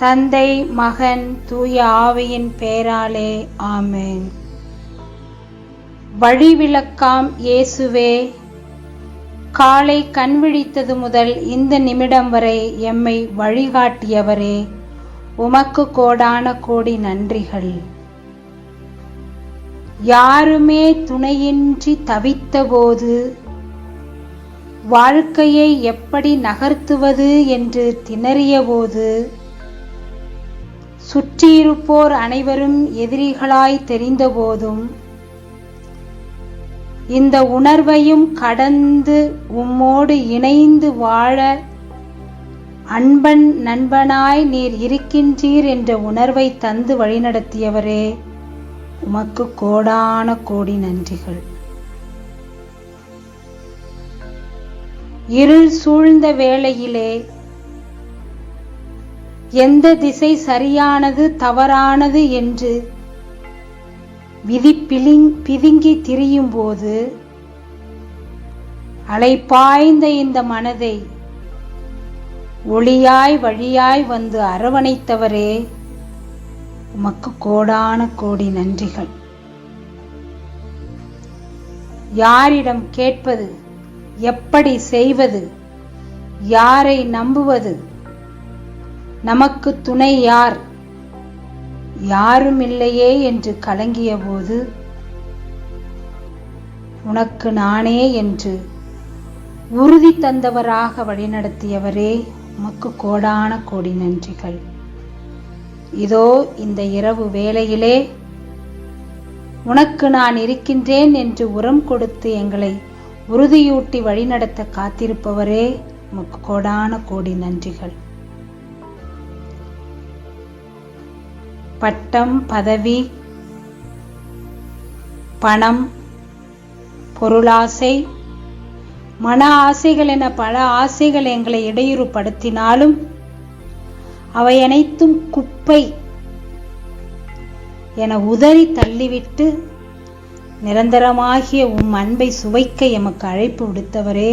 தந்தை மகன் தூய ஆவியின் பெயராலே ஆமேன். வழிவிளக்காம் இயேசுவே காலை கண்விழித்தது முதல் இந்த நிமிடம் வரை எம்மை வழிகாட்டியவரே உமக்கு கோடான கோடி நன்றிகள். யாருமே துணையின்றி தவித்தபோது வாழ்க்கையை எப்படி நகர்த்துவது என்று திணறியபோது சுற்றியிருப்போர் அனைவரும் எதிரிகளாய் தெரிந்தபோதும் இந்த உணர்வையும் கடந்து உம்மோடு இணைந்து வாழ அன்பன் நண்பனாய் நீர் இருக்கின்றீர் என்ற உணர்வை தந்து வழிநடத்தியவரே உமக்கு கோடான கோடி நன்றிகள். இருள் சூழ்ந்த வேளையிலே எந்த திசை சரியானது தவறானது என்று விதிப்பிலிங் பிதுங்கி திரியும் போது அலைப்பாய்ந்த இந்த மனதை ஒளியாய் வழியாய் வந்து அரவணைத்தவரே உமக்கு கோடான கோடி நன்றிகள். யாரிடம் கேட்பது எப்படி செய்வது யாரை நம்புவது நமக்கு துணை யார்? யாரும் இல்லையே என்று கலங்கிய போது உனக்கு நானே என்று உறுதி தந்தவராக வழிநடத்தியவரே உமக்கு கோடான கோடி நன்றிகள். இதோ இந்த இரவு வேளையிலே உனக்கு நான் இருக்கின்றேன் என்று உரம் கொடுத்து எங்களை உறுதியூட்டி வழிநடத்த காத்திருப்பவரே உமக்கு கோடான கோடி நன்றிகள். பட்டம் பதவி பணம் பொருளாசை. மன ஆசைகள் என பல ஆசைகள் எங்களை இடையூறுபடுத்தினாலும் அவை அனைத்தும் குப்பை என உதறி தள்ளிவிட்டு நிரந்தரமாகிய உம் அன்பை சுவைக்க எமக்கு அழைப்பு விடுத்தவரே.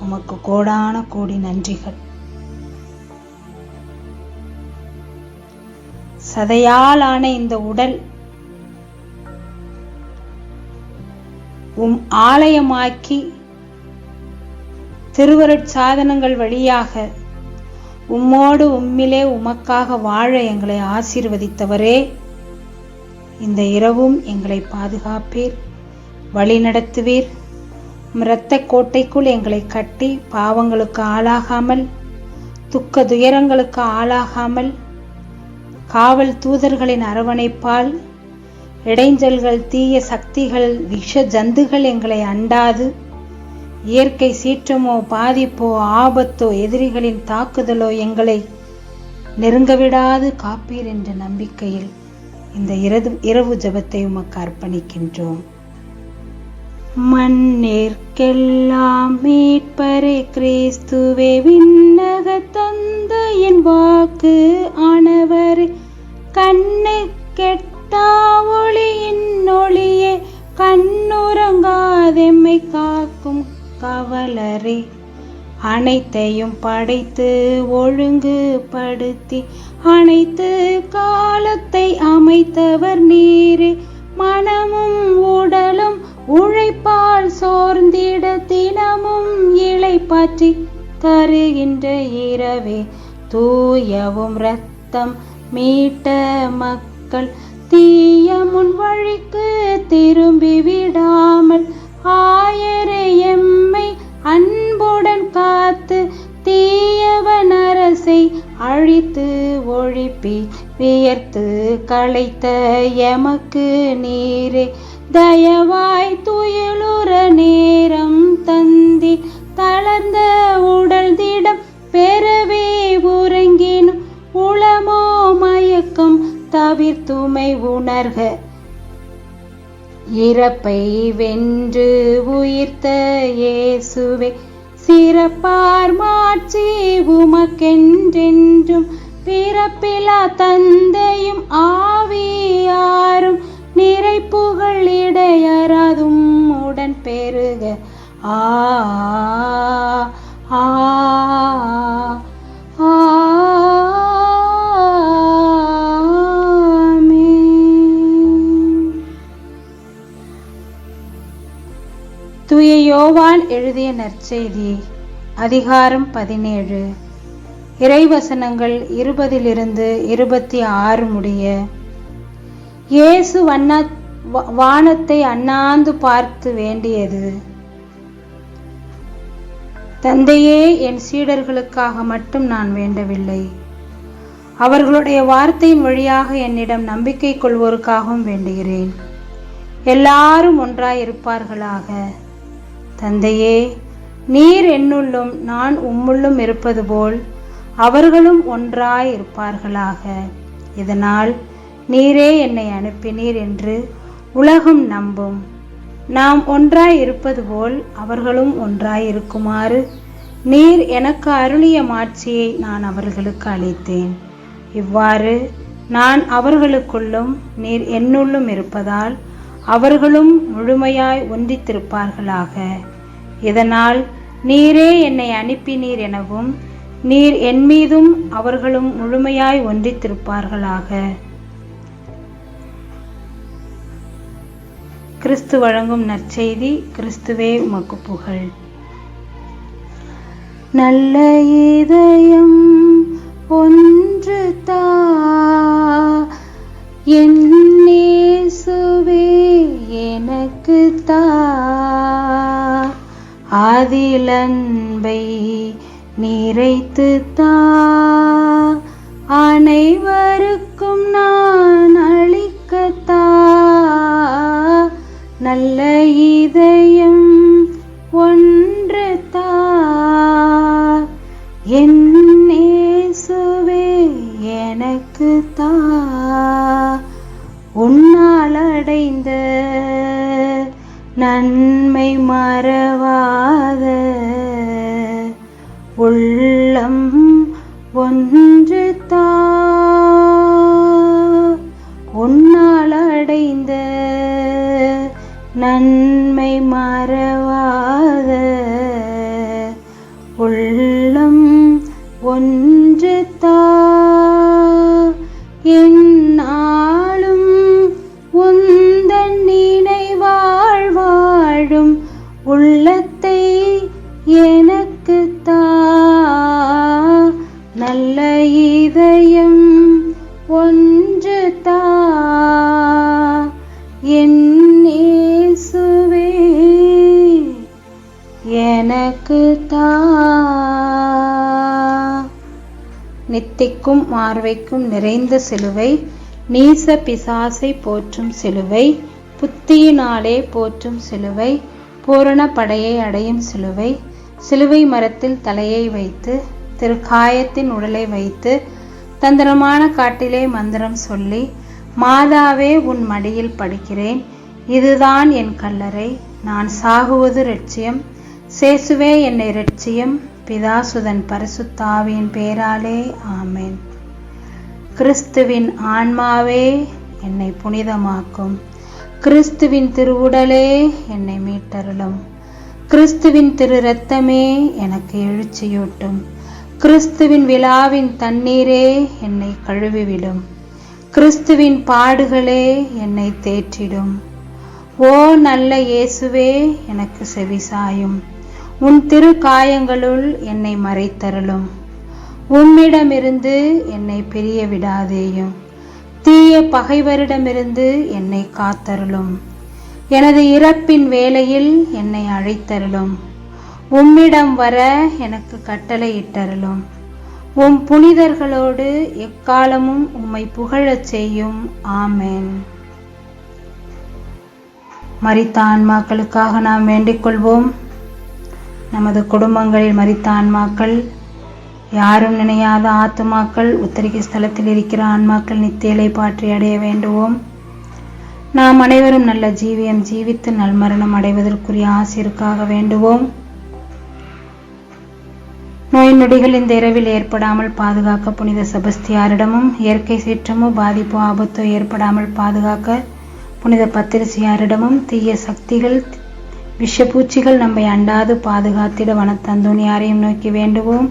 உமக்கு கோடான கோடி நன்றிகள். சதையாலான இந்த உடல் உம் ஆலயமாக்கி திருவருட்சாதனங்கள் வழியாக உம்மோடு உம்மிலே உமக்காக வாழ எங்களை ஆசீர்வதித்தவரே இந்த இரவும் எங்களை பாதுகாப்பீர் வழி நடத்துவீர். இரத்த கோட்டைக்குள் எங்களை கட்டி பாவங்களுக்கு ஆளாகாமல் துக்க துயரங்களுக்கு ஆளாகாமல் காவல் தூதர்களின் அரவணைப்பால் இடைஞ்சல்கள் தீய சக்திகள் விஷ ஜந்துகள் எங்களை அண்டாது. இயற்கை சீற்றமோ பாதிப்போ ஆபத்தோ எதிரிகளின் தாக்குதலோ எங்களை நெருங்கவிடாது காப்பீர் என்ற நம்பிக்கையில் இந்த இரவு இரவு ஜபத்தை உமக்கு அர்ப்பணிக்கின்றோம். மண்ணிற்கெல்லாம் மீட்பரே கிறிஸ்துவே விண்ணக தந்தையின் வாக்கு ஆனவரே. கண்ணு கெட்டா ஒளியின் ஒளியே கண்ணுறங்காதெம்மை காக்கும் கவலரே. அனைத்தையும் படைத்து ஒழுங்குபடுத்தி அனைத்து காலத்தை அமைத்தவர் நீரே. மனமும் உடலும் உழைப்பால் சோர்ந்திட தினமும் இலை பற்றி தருகின்ற இரவே. தூயவும் ரத்தம் மீட்ட மக்கள் தீய முன் வழிக்கு திரும்பி விடாமல் ஆயரே எம்மை அன்புடன் காத்து தீயவன் அரசை அழித்து ஒழிப்பி வியர்த்து களைத்த எமக்கு நீரே. தயவாய் துயலுற நேரம் தந்தி தளர்ந்த உடல் திடம் பெறவே மயக்கம் தவிர்த்துமை உணர்க. இறப்பை வென்று உயிர்த்த இயேசுவே சிறப்பார் மாற்றி உமக்கென்றென்றும் பிறப்பிலா தந்தையும் ஆவியாரும் நிறை புகழ் இடையறாதும் உடன் பெருக. ஆ யோவான் எழுதிய நற்செய்தி அதிகாரம் பதினேழு. இறைவசனங்கள் இருபதிலிருந்து இருபத்தி ஆறு முடிய இயேசு வண்ண வானத்தை அண்ணாந்து பார்த்து வேண்டியது. தந்தையே என் சீடர்களுக்காக மட்டும் நான் வேண்டவில்லை. அவர்களுடைய வார்த்தையின் வழியாக என்னிடம் நம்பிக்கை கொள்வோருக்காகவும் வேண்டுகிறேன். எல்லாரும் ஒன்றாய் இருப்பார்களாக தந்தையே நீர் என்னுள்ளும் நான் உம்முள்ளும் இருப்பது போல் அவர்களும் ஒன்றாய் இருப்பார்களாக. இதனால் நீரே என்னை அனுப்பினீர் என்று உலகம் நம்பும். நாம் ஒன்றாய் இருப்பது போல் அவர்களும் ஒன்றாய் இருக்குமாறு நீர் எனக்கு அருளிய மாட்சியை நான் அவர்களுக்கு அளித்தேன். இவ்வாறு நான் அவர்களுக்குள்ளும் நீர் என்னுள்ளும் இருப்பதால் அவர்களும் முழுமையாய் ஒன்றித்திருப்பார்களாக இதனால் நீரே என்னை அனுப்பினீர் எனவும் நீர் என் மீதும் அவர்களும் முழுமையாய் ஒன்றித்திருப்பார்களாக கிறிஸ்து வழங்கும் நற்செய்தி கிறிஸ்துவே உமக்கு புகழ். நல்ல இதயம் ஒன்று தான் அதிலன்பை நிறைத்து ஒன்று தா உன்னால் அடைந்த நன்மை மா நித்திக்கும் மார்வைக்கும் நிறைந்த சிலுவை நீச பிசாசை போற்றும் சிலுவை புத்தியினாலே போற்றும் சிலுவை பூரண படையை அடையும் சிலுவை சிலுவை மரத்தில் தலையை வைத்து திருக்காயத்தின் உடலை வைத்து தந்திரமான காட்டிலே மந்திரம் சொல்லி மாதாவே உன் மடியில் படுக்கிறேன். இதுதான் என் கல்லறை. நான் சாகுவது லட்சியம் சேசுவே என்னை லட்சியம் பிதாசுதன் பரிசுத்தாவியின் பேராலே ஆமேன். கிறிஸ்துவின் ஆன்மாவே என்னை புனிதமாக்கும். கிறிஸ்துவின் திருவுடலே என்னை மீட்டருளும். கிறிஸ்துவின் திரு இரத்தமே எனக்கு எழுச்சியூட்டும். கிறிஸ்துவின் விழாவின் தண்ணீரே என்னை கழுவிவிடும். கிறிஸ்துவின் பாடுகளே என்னை தேற்றிடும். ஓ நல்ல இயேசுவே எனக்கு செவிசாயும். உன் திரு காயங்களுள் என்னை மறைத்தருளும். உம்மிடமிருந்து என்னை பிரிய விடாதேயும் தீய பகைவரிடமிருந்து என்னை காத்தருளும். எனது இறப்பின் வேளையில் என்னை அழைத்தருளும். உம்மிடம் வர எனக்கு கட்டளையிட்டருளும். உம் புனிதர்களோடு எக்காலமும் உம்மை புகழச் செய்யும். ஆமேன். மறித்த ஆன்மாக்களுக்காக நாம் வேண்டிக் கொள்வோம். நமது குடும்பங்களில் மறித்த ஆன்மாக்கள் யாரும் நினையாத ஆத்துமாக்கள் உத்தரிக்க ஸ்தலத்தில் இருக்கிற ஆன்மாக்கள் நித்தியலை பாற்றி அடைய வேண்டுவோம். நாம் அனைவரும் நல்ல ஜீவியம் ஜீவித்து நல்மரணம் அடைவதற்குரிய ஆசிற்காக வேண்டுவோம். நோய் நொடிகள் இந்த இரவில் ஏற்படாமல் பாதுகாக்க புனித செபஸ்தியாரிடமும் இயற்கை சீற்றமோ பாதிப்போ ஆபத்தோ ஏற்படாமல் பாதுகாக்க புனித பத்திரிசியாரிடமும் தீய சக்திகள் விஷப்பூச்சிகள் நம்மை அண்டாது பாதுகாத்திட வனத்தந்தோனியாரையும் நோக்கி வேண்டுவோம்.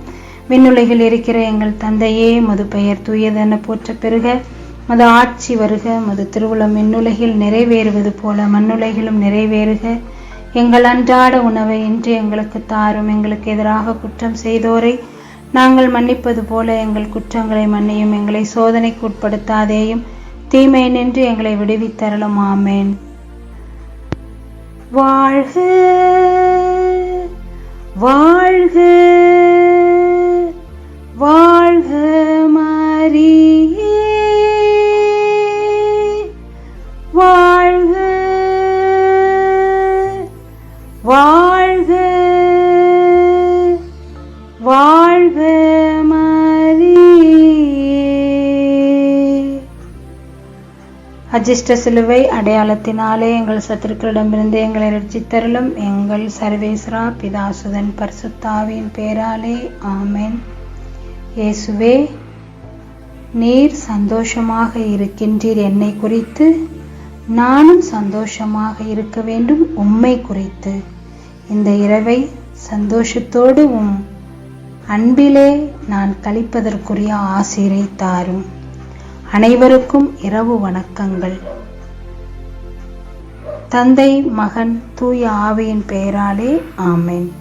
விண்ணுலகில் இருக்கிற எங்கள் தந்தையே மது பெயர் தூயதென போற்ற பெறுக மது ஆட்சி வருக மது திருவுளம் விண்ணுலகில் நிறைவேறுவது போல மண்ணுலகிலும் நிறைவேறுக. எங்கள் அன்றாட உணவை இன்று எங்களுக்கு தாரும் எங்களுக்கு எதிராக குற்றம் செய்தோரை. நாங்கள் மன்னிப்பது போல எங்கள் குற்றங்களை மன்னியும் எங்களை சோதனைக்கு உட்படுத்தாதேயும். தீமை நின்று எங்களை விடுவித்தரலும் ஆமேன். வாழ்க வாழ்க வாழ்க அஜிஷ்ட சிலுவை அடையாளத்தினாலே எங்கள் சத்துருக்களிடமிருந்து எங்களை ரட்சித்தருளும் எங்கள் சர்வேஸ்வரா பிதாசுதன் பர்சுத்தாவின் பேராலே. ஆமென். இயேசுவே நீர் சந்தோஷமாக இருக்கின்றீர் என்னை குறித்து. நானும் சந்தோஷமாக இருக்க வேண்டும் உம்மை குறித்து. இந்த இரவை சந்தோஷத்தோடு உம் அன்பிலே நான் கழிப்பதற்குரிய ஆசிரை தாரும். அனைவருக்கும் இரவு வணக்கங்கள். தந்தை மகன் தூய ஆவியின் பெயராலே ஆமேன்.